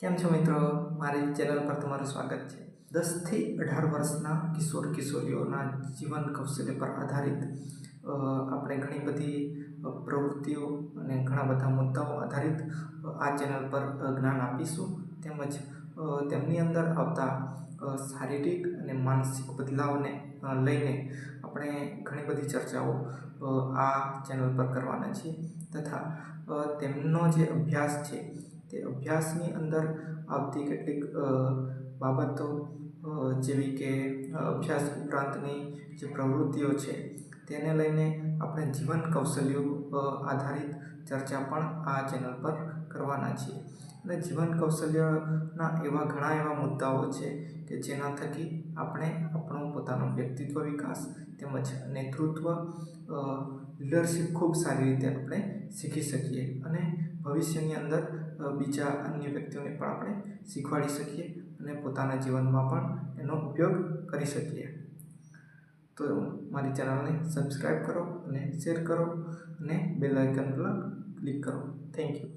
કેમ છો મિત્રો? મારી ચેનલ પર તમારું સ્વાગત છે. દસથી અઢાર વર્ષના કિશોર કિશોરીઓના જીવન કૌશલ્ય પર આધારિત આપણે ઘણી બધી પ્રવૃત્તિઓ અને ઘણા બધા મુદ્દાઓ આધારિત આ ચેનલ પર જ્ઞાન આપીશું. તેમજ તેમની અંદર આવતા શારીરિક અને માનસિક બદલાવને લઈને આપણે ઘણી બધી ચર્ચાઓ આ ચેનલ પર કરવાના છીએ. તથા તેમનો જે અભ્યાસ છે તે અભ્યાસની અંદર આવતી કેટલીક બાબતો જેવી કે અભ્યાસ ઉપરાંતની જે પ્રવૃત્તિઓ છે તેને લઈને આપણે જીવન કૌશલ્યો આધારિત ચર્ચા પણ આ ચેનલ પર કરવાના છીએ. અને જીવન કૌશલ્યના એવા ઘણા એવા મુદ્દાઓ છે કે જેના થકી આપણે આપણું પોતાનો વ્યક્તિત્વ વિકાસ તેમજ નેતૃત્વ લીડરશીપ ખૂબ સારી રીતે આપણે શીખી શકીએ અને ભવિષ્યની અંદર બીજા અન્ય વ્યક્તિઓને પણ આપણે શીખવાડી શકીએ અને પોતાના જીવનમાં પણ એનો ઉપયોગ કરી શકીએ. તો મારી ચેનલને સબસ્ક્રાઈબ કરો અને શેર કરો અને બેલ આઇકન પર ક્લિક કરો. Thank you.